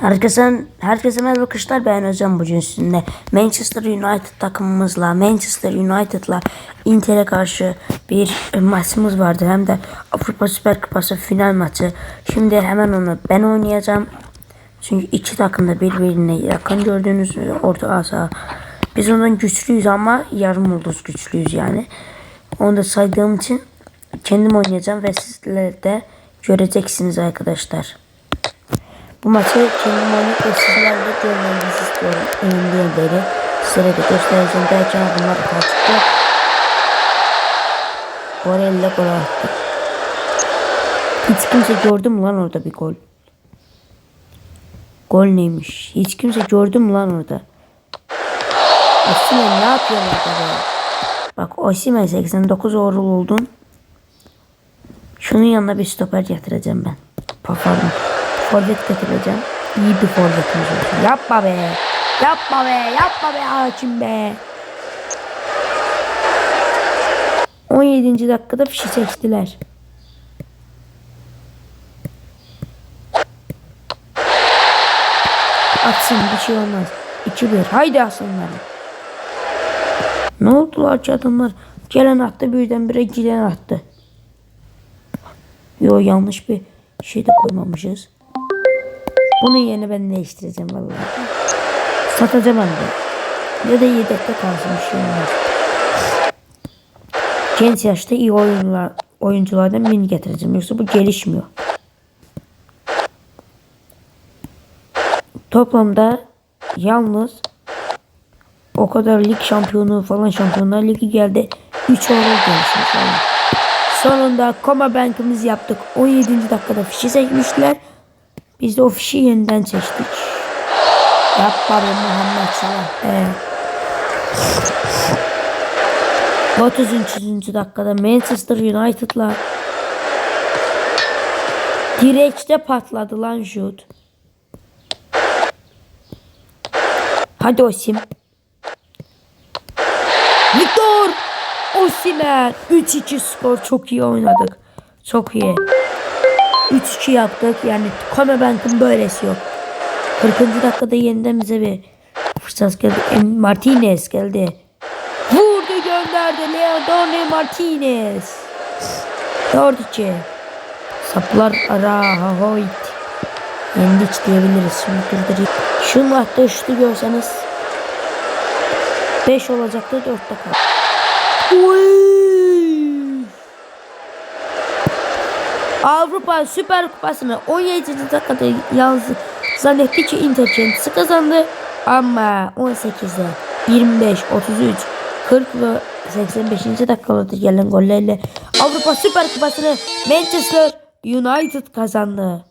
Herkese, herkese merhaba arkadaşlar ben Özcan bugün sizinle Manchester United takımımızla Manchester United'la Inter'e karşı bir maçımız vardı hem de Avrupa Süper Kupası final maçı. Şimdi hemen onu ben oynayacağım. Çünkü iki takım da birbirine yakın gördüğünüz orta saha. Biz ondan güçlüyüz ama yarım yıldız güçlüyüz yani. Onu da saydığım için kendim oynayacağım ve sizler de göreceksiniz arkadaşlar. Bu maçı kendim oynayıp ve sizlerle görmenizi istiyorum. Elimden beri sizlere de göstereceğim derken bunlar kaçtı. Borella gol attı. Hiç kimse gördü mü lan orada bir gol? Gol neymiş? Hiç kimse gördü mü lan orada? Osimhen ne yapıyor orada be? Bak Osimhen 89 oğrul oldun. Şunun yanına bir stoper getireceğim ben. Pardon. Forvet getireceğim. İyi bir forvetimiz olsun. Yapma be. Yapma be. Yapma be hakim be. 17. dakikada fişi çektiler. Atsın bir şey olmaz. 2-1. Haydi aslanlar. Ne oldular ki adamlar? Gelen attı birdenbire giden attı. Yo yanlış bir şey de koymamışız. Bunun yerine ben değiştireceğim vallahi. Satacağım de. Ya da yedekte kalsın bir şey olmaz. Genç yaşta iyi oyunlar, oyunculardan birini getireceğim. Yoksa bu gelişmiyor. Toplamda yalnız o kadar lig şampiyonu falan şampiyonlar ligi geldi. 3 oğlu gelişmiş. Sonunda Koma Bank'ımızı yaptık. 17. dakikada fişi seçmişler. Biz de o fişi yeniden seçtik. Yapma Muhammed Salah be. 33. dakikada Manchester United'la direkte patladı lan şut. Hadi Osim. Victor! Osimhen 3-2 skor çok iyi oynadık. Çok iyi. 3-2 yaptık. Yani Komebank'ın böylesi yok. 40. dakikada yeniden bize bir fırsat geldi. Martinez geldi. Vurdu gönderdi. Leandro Martinez. 4-2. Saplar ara hoyt. Yendik diyebiliriz. Şimdi durdurayım. Şunun attığı şutu görseniz 5 olacaktı 4'te kaldı. Avrupa Süper Kupası'nı 17. dakikada yalnız zannetti ki Inter kendisi kazandı. Ama 18'de 25, 33, 40 ve 85. dakikalarda gelen gollerle Avrupa Süper Kupası'nı Manchester United kazandı.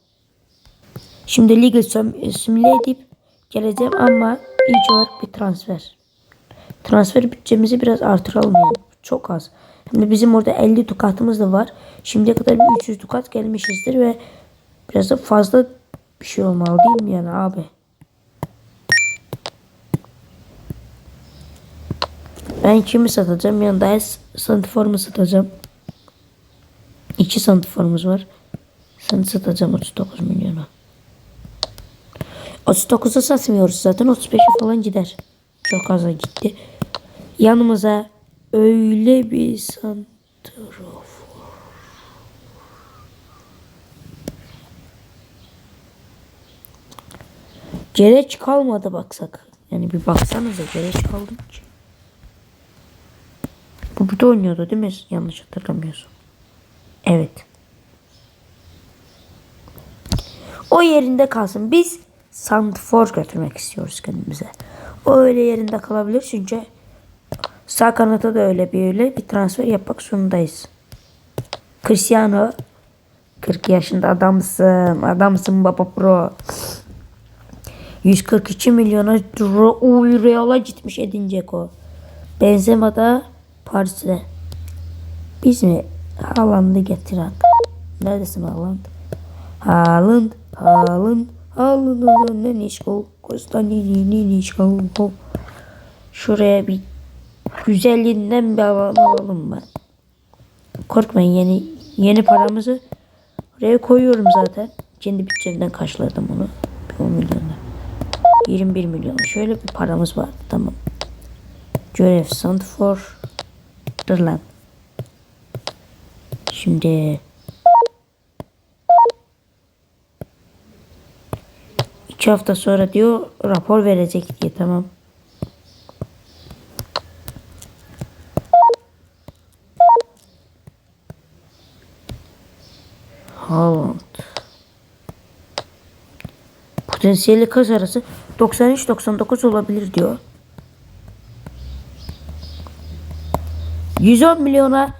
Şimdi ligi süm- simüle edip geleceğim ama ilk olarak bir transfer. Transfer bütçemizi biraz artıralım yani. Çok az. Hem bizim orada 50 dukatımız da var. Şimdiye kadar bir 300 dukat gelmişizdir ve biraz da fazla bir şey olmalı değil mi yani abi? Ben kimi satacağım? Yanında santiformu satacağım. İki santiforumuz var. Seni satacağım 39 milyona. 39'a satmıyoruz zaten 35'e falan gider. Çok aza gitti. Yanımıza öyle bir santrofor. Gereç kalmadı baksak. Yani bir baksanıza gereç kaldı mı? Bu burada oynuyordu değil mi? Yanlış hatırlamıyorsum. Evet. O yerinde kalsın. Biz Sandfor götürmek istiyoruz kendimize. O öyle yerinde kalabilir çünkü sağ kanata da öyle bir öyle bir transfer yapmak zorundayız. Cristiano 40 yaşında adamsın. Adamsın baba pro. 142 milyona Real'a gitmiş Edin Dzeko. Benzema da Paris'te. Biz mi Haaland'ı getiren? Neredesin Haaland? Haaland, Haaland, Haaland, Haaland, ne nişkol? Konstantin, ne nişkol? Şuraya bir güzelliğinden bir alalım ben. Korkmayın yeni yeni paramızı oraya koyuyorum zaten. Kendi bütçemden karşıladım onu. 10 milyonda. 21 milyon. Şöyle bir paramız var. Tamam. Görev Sandfor. Dur lan. Şimdi iki hafta sonra diyor rapor verecek diye tamam. Haaland. Potansiyeli kaç arası? 93-99 olabilir diyor. 110 milyona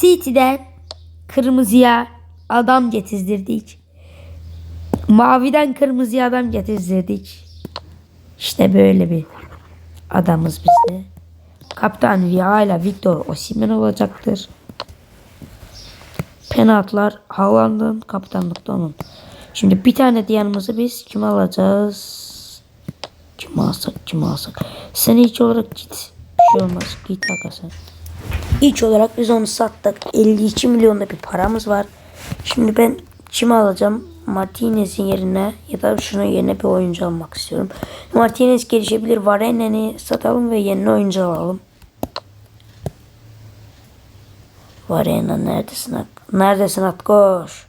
City'den kırmızıya adam getirdik. Maviden kırmızıya adam getirdik. İşte böyle bir adamız bizde. Kaptan Vieira Victor Osimhen olacaktır. Penaltılar Haaland'ın kaptanlıkta onun. Şimdi bir tane diyanımızı biz kim alacağız? Kim alsak kim alsak. Sen iç olarak git. Bir şey olmaz. Git aga sen. İç olarak biz onu sattık. 52 milyonda bir paramız var. Şimdi ben kimi alacağım? Martinez'in yerine ya da şunun yerine bir oyuncu almak istiyorum. Martinez gelişebilir. Varene'ni satalım ve yeni oyuncu alalım. Varena neredesin? Neredesin at koş.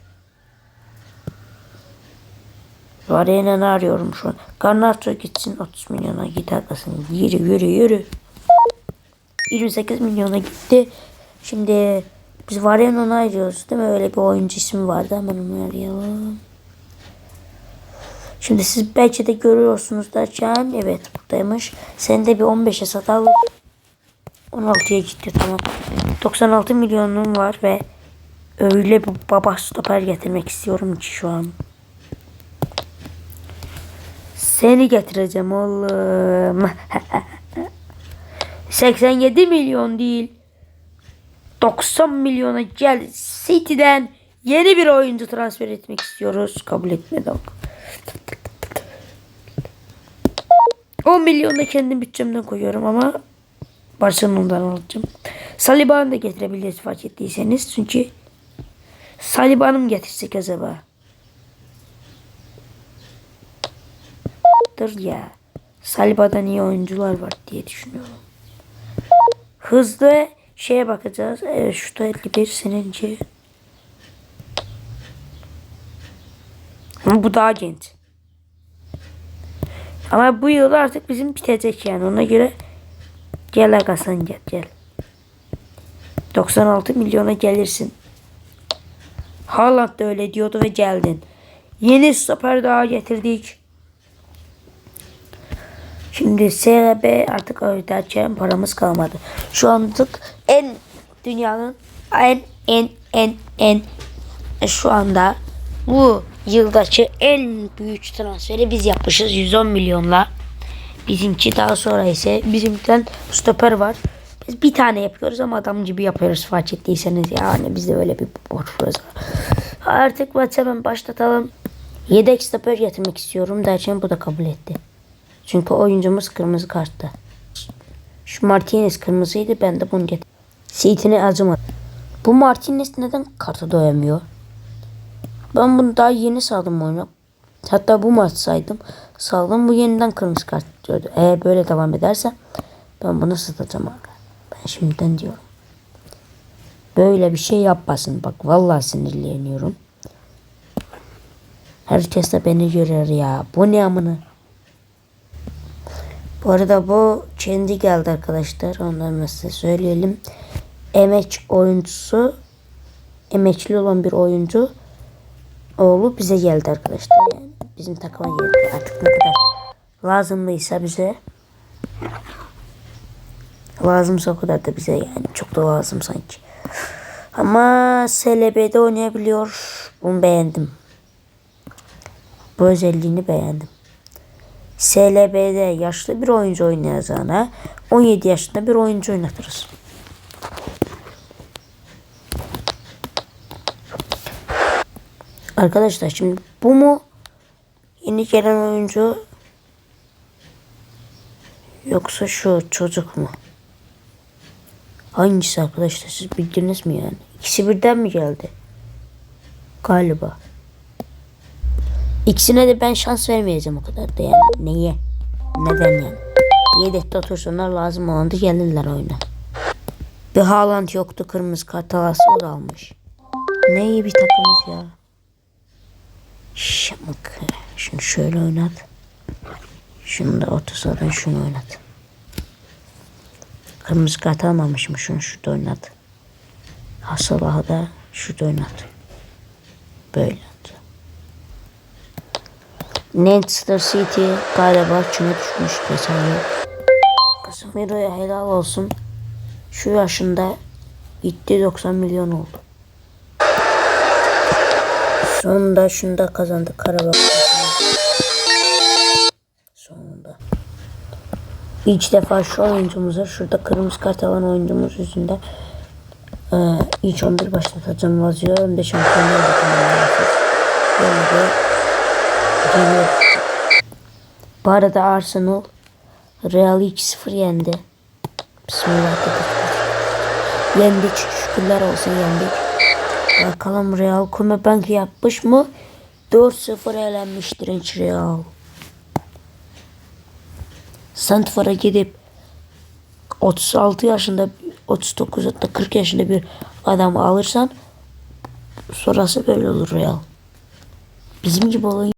Varena'nı arıyorum şu an. Garnacho gitsin 30 milyona git arkasın. Yürü yürü yürü. 28 milyona gitti. Şimdi biz Varena'nı arıyoruz değil mi? Öyle bir oyuncu ismi vardı. Hemen onu arayalım. Şimdi siz belki de görüyorsunuz derken evet buradaymış. Sen de bir 15'e satalım. 16'ya gitti tamam. 96 milyonum var ve öyle bir baba stoper getirmek istiyorum ki şu an. Seni getireceğim oğlum. 87 milyon değil. 90 milyona gel City'den yeni bir oyuncu transfer etmek istiyoruz. Kabul etmedi. 10 milyon da kendi bütçemden koyuyorum ama Barcelona'dan alacağım. Saliba'nı da getirebiliriz fark ettiyseniz. Çünkü Saliba'nı mı getirsek acaba? Dur ya. Saliba'dan iyi oyuncular var diye düşünüyorum. Hızlı şeye bakacağız. Evet şurada 51 seninci. Ama bu daha genç. Ama bu yıl artık bizim bitecek yani. Ona göre gel aga gel gel. 96 milyona gelirsin. Haaland da öyle diyordu ve geldin. Yeni stoper daha getirdik. Şimdi SRB artık öderken paramız kalmadı. Şu anlık en dünyanın en en en en şu anda bu yıldaki en büyük transferi biz yapmışız 110 milyonla. Bizimki daha sonra ise bizimden stoper var. Biz bir tane yapıyoruz ama adam gibi yapıyoruz fark ettiyseniz yani bizde öyle bir borçluyuz. Artık maçı hemen başlatalım. Yedek stoper getirmek istiyorum derken bu da kabul etti. Çünkü oyuncumuz kırmızı karttı. Şu Martinez kırmızıydı ben de bunu getirdim. Seyitine acımadı. Bu Martinez neden kartı doyamıyor? Ben bunu daha yeni saldım oyuna. Hatta bu maç saydım. Saldım bu yeniden kırmızı kart gördü. Eğer böyle devam ederse ben bunu satacağım. Ben şimdiden diyorum. Böyle bir şey yapmasın. Bak vallahi sinirleniyorum. Herkes de beni görür ya. Bu ne amına? Bu arada bu kendi geldi arkadaşlar. Ondan da size söyleyelim. Emek oyuncusu emekli olan bir oyuncu oğlu bize geldi arkadaşlar. Bizim takıma geldi. Artık ne kadar lazımlıysa bize lazımsa o kadar da bize yani çok da lazım sanki. Ama SLB'de oynayabiliyor. Bunu beğendim. Bu özelliğini beğendim. SLB'de yaşlı bir oyuncu oynayacağına 17 yaşında bir oyuncu oynatırız. Arkadaşlar şimdi bu mu yeni gelen oyuncu yoksa şu çocuk mu? Hangisi arkadaşlar siz bildiniz mi yani? İkisi birden mi geldi? Galiba. İkisine de ben şans vermeyeceğim o kadar da yani. Neye? Neden yani? Yedekte otursunlar lazım olan da gelirler oyuna. Bir Haaland yoktu kırmızı kart alası o da almış. Ne iyi bir takımız ya. Şamık. Şunu şöyle oynat. Şunu da orta sahadan şunu oynat. Kırmızı kart almamışım şunu şurada oynat. Hasalah'ı da şurada oynat. Böyle. Manchester City galiba küme düşmüş geçen yıl. Casemiro'ya helal olsun. Şu yaşında gitti 90 milyon oldu. Sonunda şunu da kazandı Karabağ. Sonunda. İlk defa şu oyuncumuza şurada kırmızı kart alan oyuncumuz yüzünden e, ilk 11 başlatacağım yazıyor. Hem de şampiyonlar Böyle geliyor. Bu arada Arsenal Real 2-0 yendi. Bismillah. Yendik şükürler olsun yendik. Bakalım Real Bank yapmış mı? 4-0 elenmiş direnç Real. Santfor'a gidip 36 yaşında 39 hatta 40 yaşında bir adam alırsan sonrası böyle olur Real. Bizim gibi olan